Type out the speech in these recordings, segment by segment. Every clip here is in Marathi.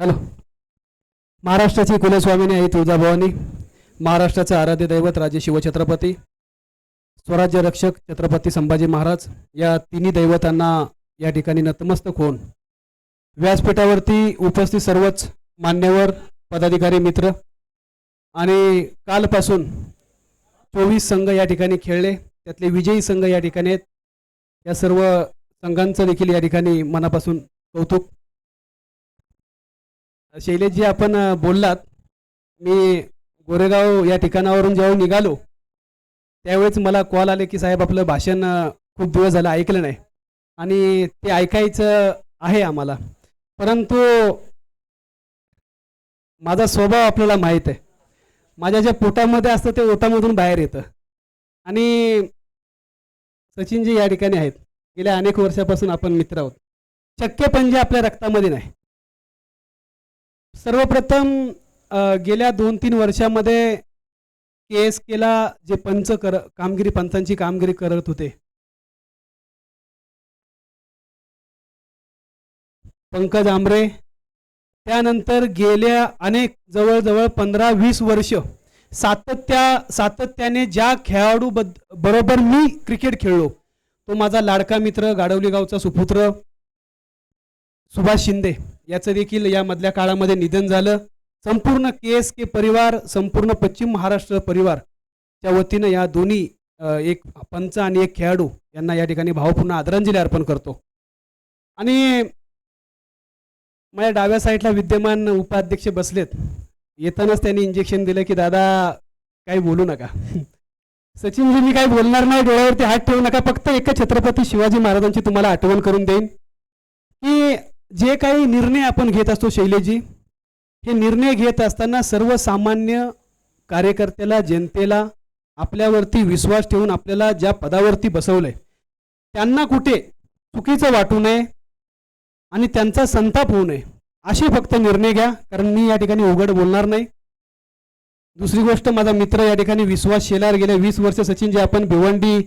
हॅलो. महाराष्ट्राची कुलस्वामिनी आई तुळजाभवानी महाराष्ट्राचे आराध्य दैवत राजे शिवछत्रपती स्वराज्य रक्षक छत्रपती संभाजी महाराज. या तिन्ही दैवतांना या ठिकाणी नतमस्तक होऊन व्यासपीठावरती उपस्थित सर्वच मान्यवर पदाधिकारी मित्र आणि कालपासून चोवीस संघ या ठिकाणी खेळले. त्यातले विजयी संघ या ठिकाणी आहेत. या सर्व संघांचं देखील या ठिकाणी मनापासून कौतुक. शैलेशजी आपण बोललात. मी गोरेगाव या ठिकाणावरून जेव्हा निघालो त्यावेळेस मला कॉल आले की साहेब आपलं भाषण खूप दिवस झालं ऐकलं नाही. आणि ते ऐकायचं आहे आम्हाला. परंतु माझा स्वभाव आपल्याला माहीत आहे. माझ्या ज्या पोटामध्ये असतं ते ओटामधून बाहेर येतं. आणि सचिनजी या ठिकाणी आहेत. गेल्या अनेक वर्षापासून आपण मित्र आहोत. शक्य म्हणजे आपल्या रक्तामध्ये नाही. सर्वप्रथम गेल्या दोन तीन वर्षामध्ये के एस केला जे पंच कर कामगिरी पंचांची कामगिरी करत होते. पंकज आमरे त्यानंतर गेल्या अनेक जवळजवळ पंधरा वीस वर्ष सातत्या सातत्याने ज्या खेळाडू बद बरोबर मी क्रिकेट खेळलो तो माझा लाडका मित्र गाडवली गावचा सुपुत्र सुभाष शिंदे. याचं देखील यामधल्या काळामध्ये निधन झालं. संपूर्ण के एस के परिवार संपूर्ण पश्चिम महाराष्ट्र परिवारच्या वतीनं या दोन्ही एक पंच आणि एक खेळाडू यांना या ठिकाणी भावपूर्ण आदरांजली अर्पण करतो. आणि माझ्या डाव्या साईडला विद्यमान उपाध्यक्ष बसलेत. येतानाच त्यांनी इंजेक्शन दिलं की दादा काही बोलू नका. सचिनजी मी काही बोलणार नाही डोळ्यावरती हात ठेवू नका. फक्त एका छत्रपती शिवाजी महाराजांची तुम्हाला आठवण करून देईन. की जे काही निर्णय आपण घेत असतो शैलेजी हे निर्णय घेत असताना सर्वसामान्य कार्यकर्त्याला जनतेला आपल्यावरती विश्वास ठेवून आपल्याला ज्या पदावरती बसवलंय त्यांना कुठे चुकीचं वाटू नये आणि त्यांचा संताप होऊ नये असे फक्त निर्णय घ्या कारण मी या ठिकाणी उघड बोलणार नाही. दुसरी गोष्ट माझा मित्र या ठिकाणी विश्वास शेलार गेल्या वीस वर्ष सचिन जे आपण भिवंडी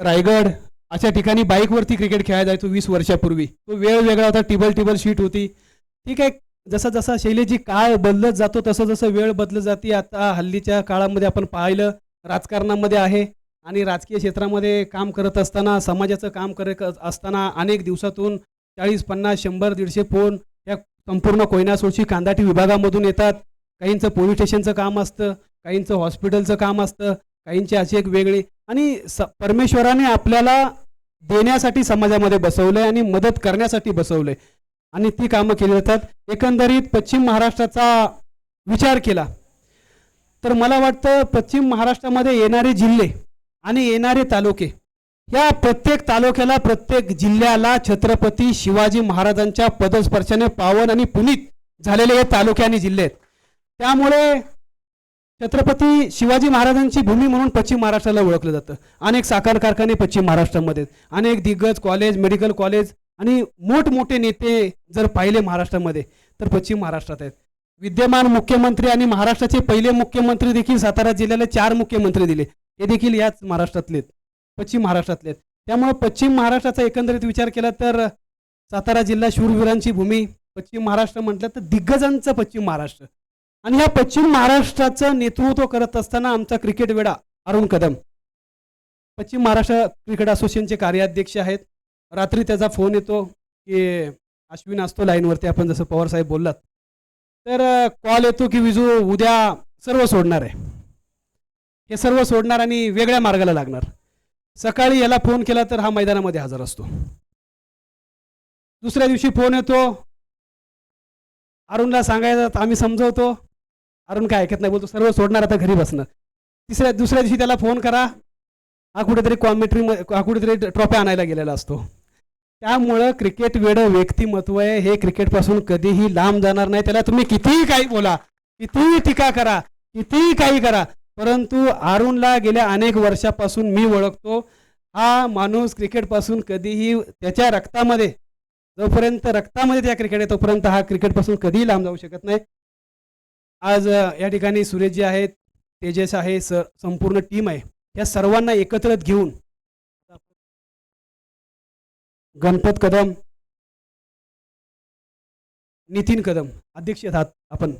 रायगड अशा ठिकाणी बाईकवरती क्रिकेट खेळायला जायचो वीस वर्षापूर्वी. तो वेळ वेगळा होता टिबल टिबल शीट होती. ठीक आहे जसा जसा शैलीची काळ बदलत जातो तसं जसं वेळ बदलत जाते. आता हल्लीच्या काळामध्ये आपण पाहिलं राजकारणामध्ये आहे आणि राजकीय क्षेत्रामध्ये काम करत असताना समाजाचं काम करत असताना अनेक दिवसातून चाळीस पन्नास शंभर दीडशे फोन या संपूर्ण कोयनासोडशी कांदाटी विभागामधून येतात. काहींचं पोलीस स्टेशनचं काम असतं काहींचं हॉस्पिटलचं काम असतं. काहींची अशी एक वेगळी आणि स परमेश्वराने आपल्याला देण्यासाठी समाजामध्ये बसवलंय आणि मदत करण्यासाठी बसवलंय. आणि ती कामं केली जातात. एकंदरीत पश्चिम महाराष्ट्राचा विचार केला तर मला वाटतं पश्चिम महाराष्ट्रामध्ये येणारे जिल्हे आणि येणारे तालुके या प्रत्येक तालुक्याला प्रत्येक जिल्ह्याला छत्रपती शिवाजी महाराजांच्या पदस्पर्शाने पावन आणि पुनीत झालेले हे तालुके आणि जिल्हे आहेत. त्यामुळे छत्रपती शिवाजी महाराजांची भूमी म्हणून पश्चिम महाराष्ट्राला ओळखलं जातं. अनेक साखर कारखाने पश्चिम महाराष्ट्रामध्ये आहेत. अनेक दिग्गज कॉलेज मेडिकल कॉलेज आणि मोठमोठे नेते जर पाहिले महाराष्ट्रामध्ये तर पश्चिम महाराष्ट्रात आहेत. विद्यमान मुख्यमंत्री आणि महाराष्ट्राचे पहिले मुख्यमंत्री देखील सातारा जिल्ह्याला चार मुख्यमंत्री दिले. हे देखील याच महाराष्ट्रातले आहेत. पश्चिम महाराष्ट्रातले आहेत. त्यामुळे पश्चिम महाराष्ट्राचा एकंदरीत विचार केला तर सातारा जिल्हा शूरवीरांची भूमी पश्चिम महाराष्ट्र म्हटलं तर दिग्गजांचं पश्चिम महाराष्ट्र. आणि ह्या पश्चिम महाराष्ट्राचं नेतृत्व करत असताना आमचा क्रिकेट वेडा अरुण कदम. पश्चिम महाराष्ट्र क्रिकेट असोसिएशनचे कार्याध्यक्ष आहेत. रात्री त्याचा फोन येतो की अश्विन असतो लाईनवरती आपण जसं पवार साहेब बोललात. तर कॉल येतो की विजू उद्या सर्व सोडणार आहे. हे सर्व सोडणार आणि वेगळ्या मार्गाला लागणार. सकाळी याला फोन केला तर हा मैदानामध्ये हजर असतो. दुसऱ्या दिवशी फोन येतो. अरुणला सांगायचं आम्ही समजवतो. अरुण काय ऐकत नाही बोलतो सर्व सोडणार आता घरी बसणं. तिसऱ्या दुसऱ्या दिवशी त्याला फोन करा. हा कुठेतरी कॉमेंट्री हा कुठेतरी ट्रॉफी आणायला गेलेला असतो. त्यामुळं क्रिकेट वेडं व्यक्तिमत्व आहे. हे क्रिकेटपासून कधीही लांब जाणार नाही. त्याला तुम्ही कितीही काही बोला कितीही टीका करा कितीही काही करा परंतु अरुणला गेल्या अनेक वर्षापासून मी ओळखतो. हा माणूस क्रिकेटपासून कधीही त्याच्या रक्तामध्ये जोपर्यंत रक्तामध्ये त्या क्रिकेट आहे तोपर्यंत हा क्रिकेटपासून कधीही लांब जाऊ शकत नाही. आज या ठिकाणी सुरेशजी आहेत तेजस आहे स संपूर्ण टीम आहे. या सर्वांना एकत्र घेऊन गणपत कदम नितीन कदम अध्यक्ष आहात आपण.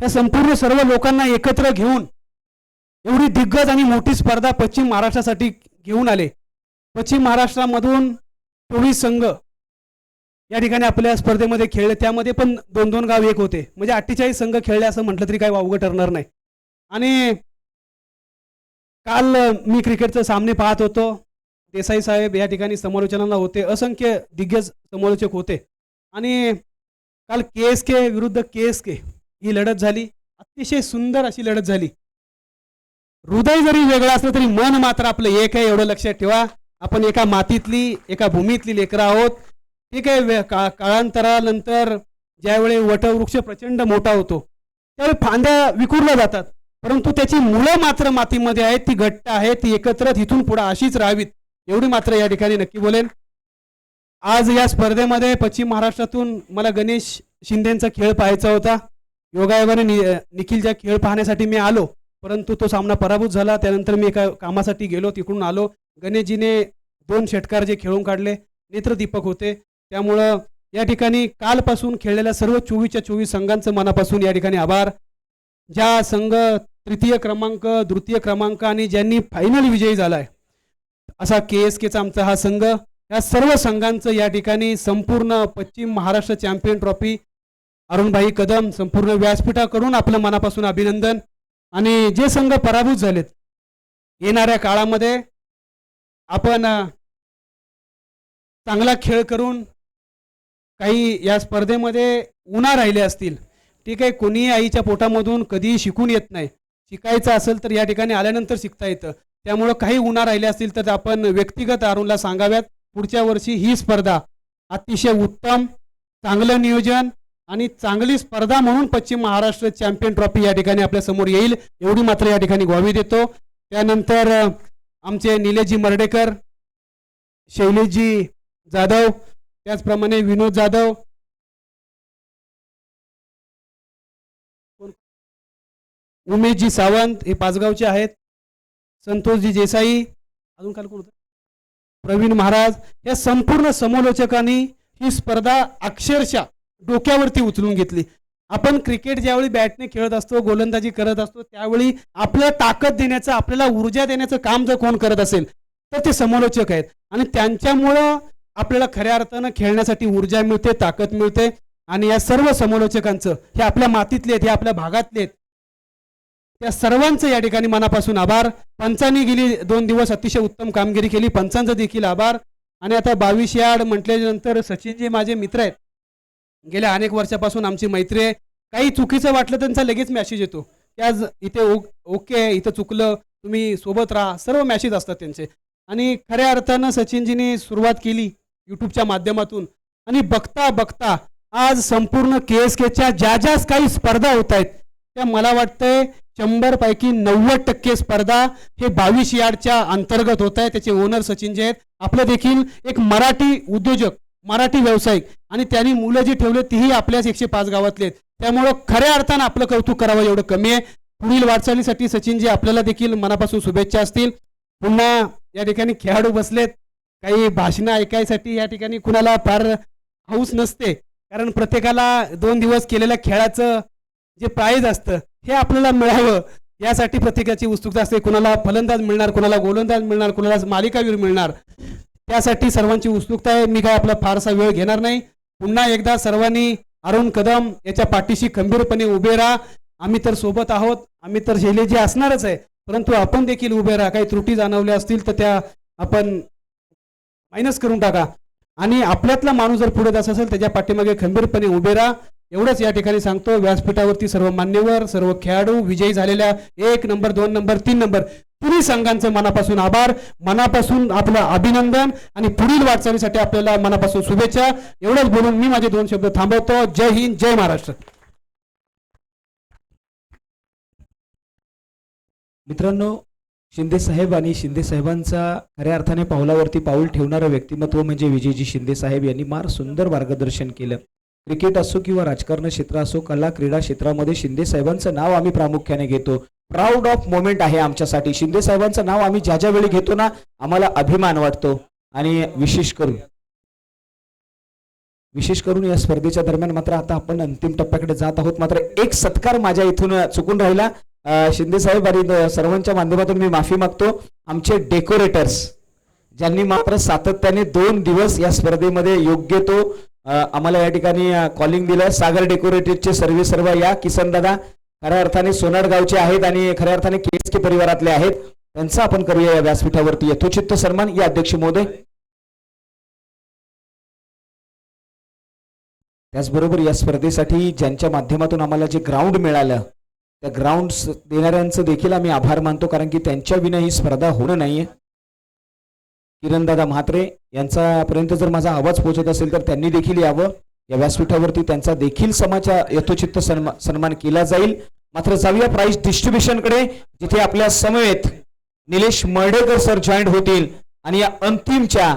या संपूर्ण सर्व लोकांना एकत्र घेऊन एवढी दिग्गज आणि मोठी स्पर्धा पश्चिम महाराष्ट्रासाठी घेऊन आले. पश्चिम महाराष्ट्रामधून चोवीस संघ या ठिकाणी आपल्या स्पर्धेमध्ये खेळले त्यामध्ये पण दोन दोन गाव एक होते. म्हणजे अठ्ठेचाळीस संघ खेळले असं म्हटलं तरी काही वावगं ठरणार नाही. आणि काल मी क्रिकेटचे सामने पाहत होतो. देसाई साहेब या ठिकाणी समालोचनाला होते. असंख्य दिग्गज समालोचक होते. आणि काल के एस के विरुद्ध के एस के ही लढत झाली. अतिशय सुंदर अशी लढत झाली. हृदय जरी वेगळं असलं तरी मन मात्र आपलं एक आहे एवढं लक्षात ठेवा. आपण एका मातीतली एका भूमीतली लेकरं आहोत. ठीक आहे का काळांतरानंतर ज्यावेळी वटवृक्ष प्रचंड मोठा होतो त्यावेळी फांद्या विखुरल्या जातात. परंतु त्याची मुलं मात्र मातीमध्ये आहेत ती घट्ट आहेत ती एकत्र तिथून पुढे अशीच राहावीत. एवढी मात्र या ठिकाणी नक्की बोलेन. आज या स्पर्धेमध्ये पश्चिम महाराष्ट्रातून मला गणेश शिंदेचा खेळ पाहायचा होता. योगायोगाने नि निखिलच्या खेळ पाहण्यासाठी मी आलो परंतु तो सामना पराभूत झाला. त्यानंतर मी एका कामासाठी गेलो तिकडून आलो. गणेशजीने दोन षटकार जे खेळून काढले नेत्रदीपक होते. त्यामुळं या ठिकाणी कालपासून खेळलेल्या सर्व चोवीसच्या चोवीस संघांचं मनापासून या ठिकाणी आभार. ज्या संघ तृतीय क्रमांक द्वितीय क्रमांक आणि ज्यांनी फायनल विजयी झालाय असा के एस केचा आमचा हा संघ. या सर्व संघांचं या ठिकाणी संपूर्ण पश्चिम महाराष्ट्र चॅम्पियन ट्रॉफी अरुणभाई कदम संपूर्ण व्यासपीठाकडून आपलं मनापासून अभिनंदन. आणि जे संघ पराभूत झालेत येणाऱ्या काळामध्ये आपण चांगला खेळ करून काही या स्पर्धेमध्ये उन्हा राहिले असतील. ठीक आहे कोणीही आईच्या पोटामधून कधीही शिकून येत नाही. शिकायचं असेल तर या ठिकाणी आल्यानंतर शिकता येतं. त्यामुळं काही उन्हा राहिले असतील तर आपण व्यक्तिगत अरुणला सांगाव्यात पुढच्या वर्षी ही स्पर्धा अतिशय उत्तम चांगलं नियोजन आणि चांगली स्पर्धा म्हणून पश्चिम महाराष्ट्र चॅम्पियन ट्रॉफी या ठिकाणी आपल्यासमोर येईल. एवढी मात्र या ठिकाणी ग्वावी देतो. त्यानंतर आमचे निलेजी मर्डेकर शैलेशजी जाधव त्याचप्रमाणे विनोद जाधव. उमेशजी सावंत हे पाचगावचे आहेत. संतोषजी देसाई. अजून काल कोण प्रवीण महाराज. या संपूर्ण समालोचकांनी ही स्पर्धा अक्षरशः डोक्यावरती उचलून घेतली. आपण क्रिकेट ज्यावेळी बॅटने खेळत असतो गोलंदाजी करत असतो त्यावेळी आपल्या ताकद देण्याचं आपल्याला ऊर्जा देण्याचं काम जर कोण करत असेल तर ते समालोचक आहेत. आणि त्यांच्यामुळं आपल्याला खऱ्या अर्थानं खेळण्यासाठी ऊर्जा मिळते ताकद मिळते. आणि या सर्व समालोचकांचं हे आपल्या मातीतले आहेत हे आपल्या भागातले आहेत. त्या सर्वांचं या ठिकाणी मनापासून आभार. पंचांनी गेली दोन दिवस अतिशय उत्तम कामगिरी केली. पंचांचं देखील आभार. आणि आता बावीस यार्ड म्हटल्यानंतर सचिनजी माझे मित्र आहेत. गेल्या अनेक वर्षापासून आमची मैत्री आहे. काही चुकीचं वाटलं त्यांचा लगेच मॅसेज येतो. की आज इथे ओ ओके आहे इथं चुकलं तुम्ही सोबत राहा. सर्व मॅसेज असतात त्यांचे. आणि खऱ्या अर्थानं सचिनजीने सुरुवात केली. यूट्यूबच्या माध्यमातून. आणि बघता बघता आज संपूर्ण के एस केच्या ज्या ज्या काही स्पर्धा होत आहेत त्या मला वाटतंय शंभरपैकी नव्वद टक्के स्पर्धा हे बावीस यार्डच्या अंतर्गत होत आहे त्याचे ओनर सचिन जे आहेत आपलं देखील एक मराठी उद्योजक मराठी व्यावसायिक आणि त्यांनी मुलं जी ठेवले तीही आपल्याच एकशे पाच गावातले आहेत. त्यामुळं खऱ्या अर्थानं आपलं कौतुक करावं एवढं कमी आहे. पुढील वाटचालीसाठी सचिनजी आपल्याला देखील मनापासून शुभेच्छा असतील. पुन्हा या ठिकाणी खेळाडू बसलेत. काही भाषणं ऐकायसाठी या ठिकाणी कुणाला फार हौस नसते. कारण प्रत्येकाला दोन दिवस केलेल्या खेळाचं जे प्राईज असतं हे आपल्याला मिळावं. यासाठी प्रत्येकाची उत्सुकता असते. कुणाला फलंदाज मिळणार कुणाला गोलंदाज मिळणार कुणाला मालिकावीर मिळणार. त्यासाठी सर्वांची उत्सुकता आहे. मी काय आपला फारसा वेळ घेणार नाही. पुन्हा एकदा सर्वांनी अरुण कदम याच्या पाठीशी खंबीरपणे उभे राहा. आम्ही तर सोबत आहोत. आम्ही तर शैलेजी असणारच आहे. परंतु आपण देखील उभे राहा. काही त्रुटी जाणवल्या असतील तर त्या आपण मायनस करून टाका. आणि आपल्यातला माणूस जर पुढे जात असेल त्याच्या पाठीमागे खंबीरपणे उभे राहा. एवढंच या ठिकाणी सांगतो व्यासपीठावरती सर्व मान्यवर सर्व खेळाडू विजयी झालेल्या एक नंबर दोन नंबर तीन नंबर तिन्ही संघांचं मनापासून आभार. मनापासून आपलं अभिनंदन आणि पुढील वाटचालीसाठी आपल्याला मनापासून शुभेच्छा. एवढंच बोलून मी माझे दोन शब्द थांबवतो. जय हिंद जय महाराष्ट्र. मित्रांनो शिंदे साहेब आणि शिंदे साहेबांचा खऱ्या अर्थाने पावलावरती पाऊल ठेवणारं व्यक्तिमत्व म्हणजे विजयजी शिंदे साहेब यांनी मार सुंदर मार्गदर्शन केलं. क्रिकेट असो किंवा राजकारण क्षेत्र असो कला क्रीडा क्षेत्रामध्ये शिंदे साहेबांचं नाव आम्ही प्रामुख्याने घेतो. प्राऊड ऑफ मोमेंट आहे आमच्यासाठी. शिंदे साहेबांचं नाव आम्ही ज्या ज्या वेळी घेतो ना आम्हाला अभिमान वाटतो. आणि विशेष करून विशेष करून या स्पर्धेच्या दरम्यान मात्र आता आपण अंतिम टप्प्याकडे जात आहोत. मात्र एक सत्कार माझ्या इथून चुकून राहिला. शिंदे साहेब आणि सर्वांच्या माध्यमातून मी माफी मागतो. आमचे डेकोरेटर्स ज्यांनी मात्र सातत्याने दोन दिवस या स्पर्धेमध्ये योग्य तो आम्हाला या ठिकाणी कॉलिंग दिलं सागर डेकोरेटेडचे सर्वे सर्व या किसन दादा खऱ्या अर्थाने सोनार गावचे आहेत आणि खऱ्या अर्थाने केस के परिवारातले आहेत. त्यांचा आपण करूया या व्यासपीठावरती यथोचित सन्मान. या अध्यक्ष महोदय. त्याचबरोबर या स्पर्धेसाठी ज्यांच्या माध्यमातून आम्हाला जे ग्राउंड मिळालं त्या ग्राउंड देणाऱ्यांचं देखील आम्ही आभार मानतो कारण की त्यांच्या विना ही स्पर्धा होणं नाहीये. किरणदादा म्हात्रे यांच्यापर्यंत जर माझा आवाज पोहोचत असेल तर त्यांनी देखील यावं. या व्यासपीठावरती त्यांचा देखील समाचार यथोचित्त सन्मा सन्मान केला जाईल. मात्र जाऊया प्राईज डिस्ट्रीब्युशनकडे जिथे आपल्या समवेत निलेश मर्डेकर सर जॉईंट होतील. आणि या अंतिमच्या